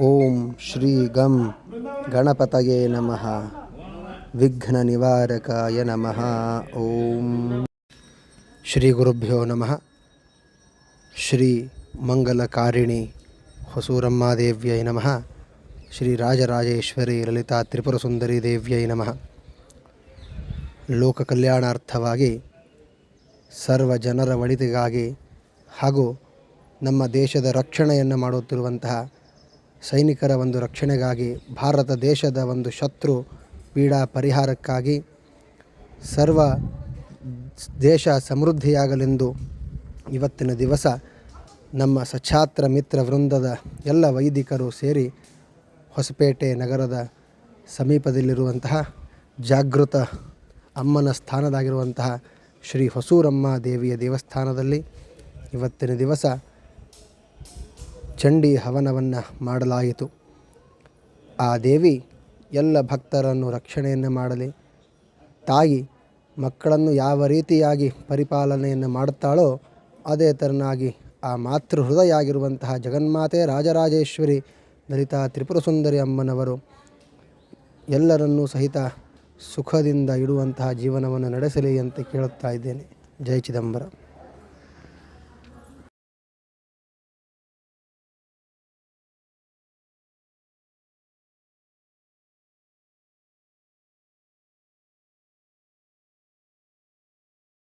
ಓಂ ಶ್ರೀ ಗಂ ಗಣಪತಯೇ ನಮಃ ವಿಘ್ನ ನಿವಾರಕಾಯ ನಮಃ ಓಂ ಶ್ರೀ ಗುರುಭ್ಯೋ ನಮಃ ಶ್ರೀ ಮಂಗಲಕಾರಿಣಿ ಹೊಸೂರಮ್ಮಾದೇವ್ಯೈ ನಮಃ ಶ್ರೀ ರಾಜರಾಜೇಶ್ವರಿ ಲಲಿತಾ ತ್ರಿಪುರಸುಂದರಿ ದೇವ್ಯೈ ನಮಃ ಲೋಕ ಕಲ್ಯಾಣಾರ್ಥವಾಗಿ ಸರ್ವ ಜನರ ಒಳಿತಿಗಾಗಿ ಹಾಗೂ ನಮ್ಮ ದೇಶದ ರಕ್ಷಣೆಯನ್ನು ಮಾಡುತ್ತಿರುವಂತಹ ಸೈನಿಕರ ಒಂದು ರಕ್ಷಣೆಗಾಗಿ, ಭಾರತ ದೇಶದ ಒಂದು ಶತ್ರು ಪೀಡಾ ಪರಿಹಾರಕ್ಕಾಗಿ ಸರ್ವ ದೇಶ ಸಮೃದ್ಧಿಯಾಗಲೆಂದು ಇವತ್ತಿನ ದಿವಸ ನಮ್ಮ ಸಛಾತ್ರ ಮಿತ್ರ ವೃಂದದ ಎಲ್ಲ ವೈದಿಕರು ಸೇರಿ ಹೊಸಪೇಟೆ ನಗರದ ಸಮೀಪದಲ್ಲಿರುವಂತಹ ಜಾಗೃತ ಅಮ್ಮನ ಸ್ಥಾನದಾಗಿರುವಂತಹ ಶ್ರೀ ಹೊಸೂರಮ್ಮ ದೇವಿಯ ದೇವಸ್ಥಾನದಲ್ಲಿ ಇವತ್ತಿನ ದಿವಸ ಚಂಡಿ ಹವನವನ್ನು ಮಾಡಲಾಯಿತು. ಆ ದೇವಿ ಎಲ್ಲ ಭಕ್ತರನ್ನು ರಕ್ಷಣೆಯನ್ನು ಮಾಡಲಿ. ತಾಯಿ ಮಕ್ಕಳನ್ನು ಯಾವ ರೀತಿಯಾಗಿ ಪರಿಪಾಲನೆಯನ್ನು ಮಾಡುತ್ತಾಳೋ ಅದೇ ತರನಾಗಿ ಆ ಮಾತೃ ಹೃದಯ ಆಗಿರುವಂತಹ ಜಗನ್ಮಾತೆ ರಾಜರಾಜೇಶ್ವರಿ ಲಲಿತಾ ತ್ರಿಪುರ ಸುಂದರಿ ಅಮ್ಮನವರು ಎಲ್ಲರನ್ನೂ ಸಹಿತ ಸುಖದಿಂದ ಇಡುವಂತಹ ಜೀವನವನ್ನು ನಡೆಸಲಿ ಅಂತ ಕೇಳುತ್ತಾ ಇದ್ದೇನೆ. ಜೈ ಚಿದಂಬರ.